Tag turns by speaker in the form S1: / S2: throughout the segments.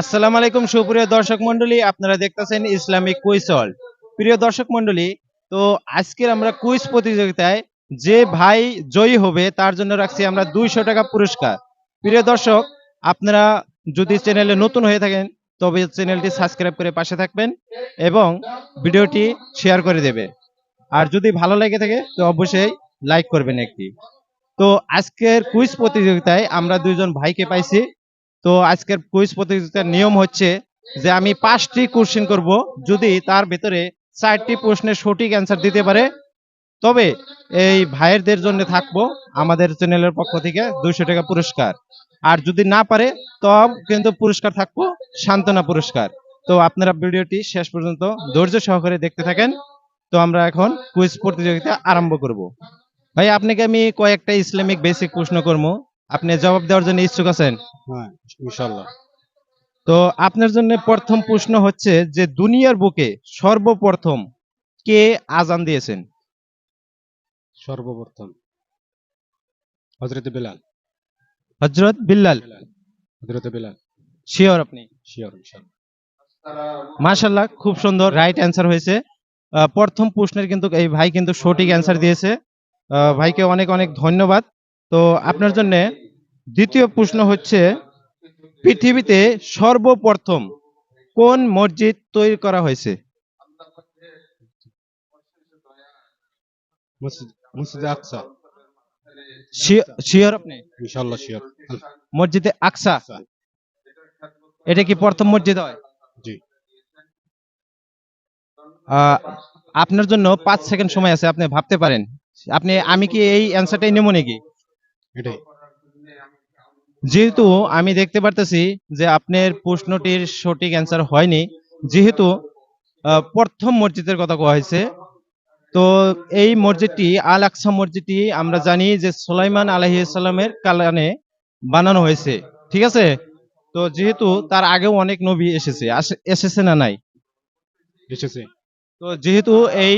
S1: আসসালামু আলাইকুম, সুপ্রিয় দর্শক মন্ডলী আপনারা দেখতেছেন ইসলামিক কুইজ হল। প্রিয় দর্শক মন্ডলী তো আজকের আমরা কুইজ প্রতিযোগিতায় যে ভাই জয়ী হবে, তার জন্য রাখছি আমরা দুইশো টাকা পুরস্কার। প্রিয় দর্শক, আপনারা যদি চ্যানেলে নতুন হয়ে থাকেন, তবে চ্যানেলটি সাবস্ক্রাইব করে পাশে থাকবেন এবং ভিডিওটি শেয়ার করে দেবে। আর যদি ভালো লেগে থাকে, তো অবশ্যই লাইক করবেন একটি। তো আজকের কুইজ প্রতিযোগিতায় আমরা দুইজন ভাইকে পাইছি। তো আজকের কুইজ প্রতিযোগিতার নিয়ম হচ্ছে যে আমি পাঁচটি কোশ্চেন করব, যদি তার ভিতরে চারটি প্রশ্নের সঠিক অ্যান্সার দিতে পারে, তবে এই ভাইয়েরদের জন্য থাকব আমাদের চ্যানেলের পক্ষ থেকে দুইশো টাকা পুরস্কার। আর যদি না পারে, তব কিন্তু পুরস্কার থাকব সান্ত্বনা পুরস্কার। তো আপনারা ভিডিওটি শেষ পর্যন্ত ধৈর্য সহকারে দেখতে থাকেন। তো আমরা এখন কুইজ প্রতিযোগিতা আরম্ভ করব। ভাই, আপনাকে আমি কয়েকটা ইসলামিক বেসিক প্রশ্ন করব। আপনি জবাব দেওয়ার জন্য ইচ্ছুক আছেন?
S2: হ্যাঁ ইনশাল্লাহ
S1: তো আপনার জন্য প্রথম প্রশ্ন হচ্ছে যে দুনিয়ার বুকে সর্বপ্রথম কে আজান দিয়েছেন?
S2: সর্বপ্রথম। হজরত বিলাল।
S1: হজরত বিল্লাল
S2: হজরত বিলাল।
S1: শিওর আপনি?
S2: শিওর ইনশাল্লাহ
S1: মাশাল্লাহ খুব সুন্দর রাইট অ্যান্সার হয়েছে। আহ, প্রথম প্রশ্নের কিন্তু এই ভাই কিন্তু সঠিক অ্যান্সার দিয়েছে। আহ, ভাইকে অনেক অনেক ধন্যবাদ। তো আপনার জন্য দ্বিতীয় প্রশ্ন হচ্ছে পৃথিবীতে সর্বপ্রথম কোন মসজিদ তৈরি করা হয়েছে?
S2: মসজিদ আকসা।
S1: এটা কি প্রথম মসজিদ হয়? আপনার জন্য পাঁচ সেকেন্ড সময় আছে আপনি ভাবতে পারেন। আপনি আমি কি এই অ্যান্সারটাই নেব নাকি?
S2: এটাই।
S1: যেহেতু আমি দেখতে পারতেছি যে আপনার প্রশ্নটির সঠিক অ্যান্সার হয়নি যেহেতু প্রথম মসজিদের কথা কোয়া হয়েছে তো এই মসজিদটি আল আকসা মসজিদটি আমরা জানি যে সুলাইমান আলহিসাল্লামের কালানে বানানো হয়েছে ঠিক আছে? তো যেহেতু তার আগেও অনেক নবী এসেছে এসেছে না নাই?
S2: এসেছে।
S1: তো যেহেতু এই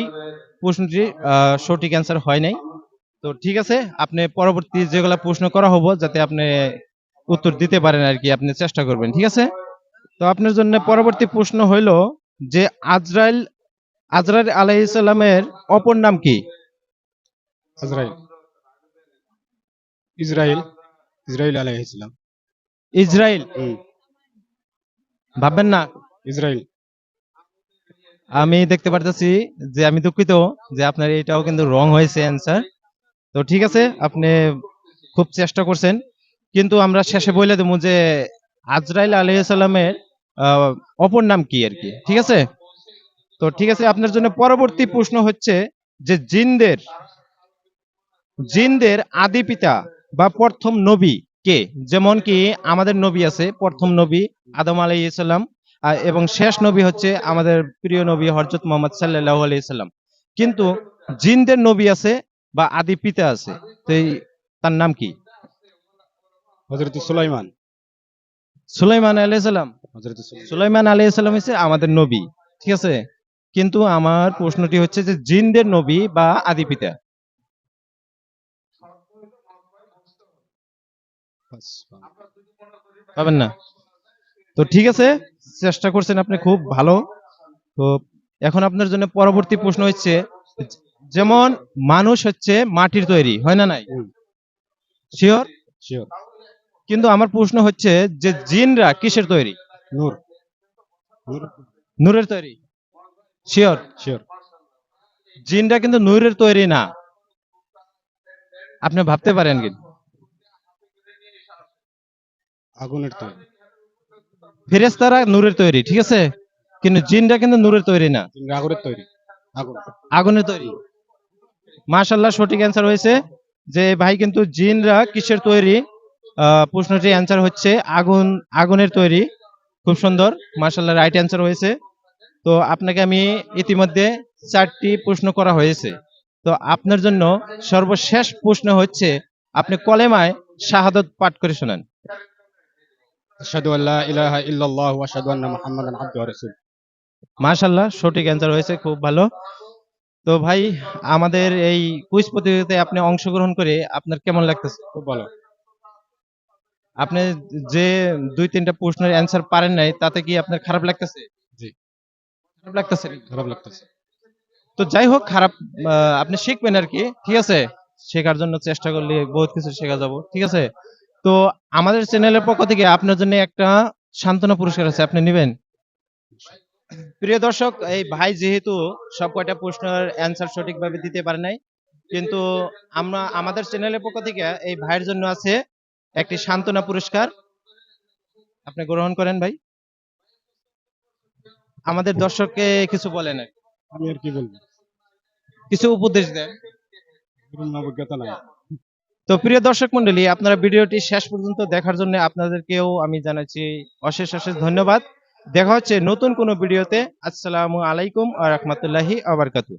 S1: প্রশ্নটি আহ, সঠিক অ্যান্সার হয় নাই তো ঠিক আছে আপনি পরবর্তী যেগুলা প্রশ্ন করা হব যাতে আপনি উত্তর দিতে পারেন আর কি আপনি চেষ্টা করবেন ঠিক আছে? তো আপনার জন্য পরবর্তী প্রশ্ন হইল যে আজরাইল আজরাইল আলাইসাল্লামের অপর নাম কি?
S2: আজরাইল। ইসরাইল ইসরাইল
S1: ইসরাইল ভাববেন না।
S2: ইসরাইল
S1: আমি দেখতে পারতেছি যে আমি দুঃখিত যে আপনার এটাও কিন্তু রং হয়েছে অ্যান্সার তো ঠিক আছে আপনি খুব চেষ্টা করছেন। কিন্তু আমরা শেষে বলে দেবো যে আজরাইল আলাইসাল্লামের আহ, অপর নাম কি আর কি? ঠিক আছে? তো ঠিক আছে আপনার জন্য পরবর্তী প্রশ্ন হচ্ছে যে জিনদের জিনদের আদি পিতা বা প্রথম নবী কে? যেমন কি আমাদের নবী আছে প্রথম নবী আদম আলাইসাল্লাম এবং শেষ নবী হচ্ছে আমাদের প্রিয় নবী হরজত মোহাম্মদ সাল্লাহ আলাইসাল্লাম কিন্তু জিনদের নবী আছে বা আদি পিতা আছে তো তার নাম কি?
S2: হজরত সুলাইমান।
S1: সুলাইমান
S2: হজরত সুলাইমান।
S1: আলাইসাল্লাম হচ্ছে আমাদের নবী ঠিক আছে? কিন্তু আমার প্রশ্নটি হচ্ছে যে জিনদের নবী বা আদি পিতা? পাবেন না? তো ঠিক আছে চেষ্টা করছেন আপনি খুব ভালো। তো এখন আপনার জন্য পরবর্তী প্রশ্ন হচ্ছে যেমন মানুষ হচ্ছে মাটির তৈরি হয় না নাই? শিওর
S2: শিওর
S1: কিন্তু আমার প্রশ্ন হচ্ছে যে জিনরা কিসের তৈরি?
S2: নূর। নূর।
S1: নূরের তৈরি। শিওর
S2: শিওর
S1: জিনরা কিন্তু নূরের তৈরি না। আপনি ভাবতে পারেন কিন্তু।
S2: আগুনের তৈরি।
S1: ফেরেস্তারা নূরের তৈরি ঠিক আছে? কিন্তু জিনরা কিন্তু নূরের তৈরি না।
S2: আগুনের তৈরি। আগুন।
S1: আগুনের তৈরি। মাশাল্লাহ সঠিক অ্যান্সার হয়েছে যে ভাই কিন্তু জিনরা কিসের তৈরি? প্রশ্নটির অ্যান্সার হচ্ছে আগুন আগুনের তৈরি। খুব সুন্দর মাশাল্লাহ রাইট অ্যান্সার হয়েছে। তো আপনাকে আমি ইতিমধ্যে চারটি প্রশ্ন করা হয়েছে। তো আপনার জন্য সর্বশেষ প্রশ্ন হচ্ছে আপনি কলেমায় শাহাদত পাঠ করে শোনান। মাশাল্লাহ সঠিক অ্যান্সার হয়েছে খুব ভালো। তো ভাই আমাদের এই কুইজ প্রতিযোগিতায় আপনি অংশগ্রহণ করে আপনার কেমন লাগতেছে?
S2: খুব ভালো।
S1: আপনি যে দুই তিনটা প্রশ্নের অ্যান্সার পারেন নাই তাতে কি আপনার খারাপ লাগতেছে?
S2: জি।
S1: খারাপ লাগতেছে?
S2: খারাপ লাগতেছে।
S1: তো যাই হোক খারাপ আপনি শিখবেন আর কি ঠিক আছে? শেখার জন্য চেষ্টা করলে বহুত কিছু শেখা যাব ঠিক আছে? তো আমাদের চ্যানেলের পক্ষ থেকে আপনার জন্য একটা সান্ত্বনা পুরস্কার আছে আপনি নেবেন? প্রিয় দর্শক এই ভাই যেহেতু সব কয়টা প্রশ্নের অ্যান্সার সঠিকভাবে দিতে পারে নাই কিন্তু আমরা আমাদের চ্যানেলের পক্ষ থেকে এই ভাইয়ের জন্য আছে একটি সান্ত্বনা পুরস্কার। আপনি গ্রহণ করেন ভাই। আমাদের দর্শককে কিছু বলেন। আর কি।
S2: আমি আর কি বলব?
S1: কিছু উপদেশ দেন।
S2: অভিজ্ঞতা নাই
S1: তো প্রিয় দর্শক মন্ডলী আপনারা ভিডিওটি শেষ পর্যন্ত দেখার জন্য আপনাদেরকেও আমি জানাচ্ছি অশেষ অশেষ ধন্যবাদ। দেখা হচ্ছে নতুন কোনো ভিডিওতে। আসসালামু আলাইকুম আ রহমতুল্লাহি আবরকাতু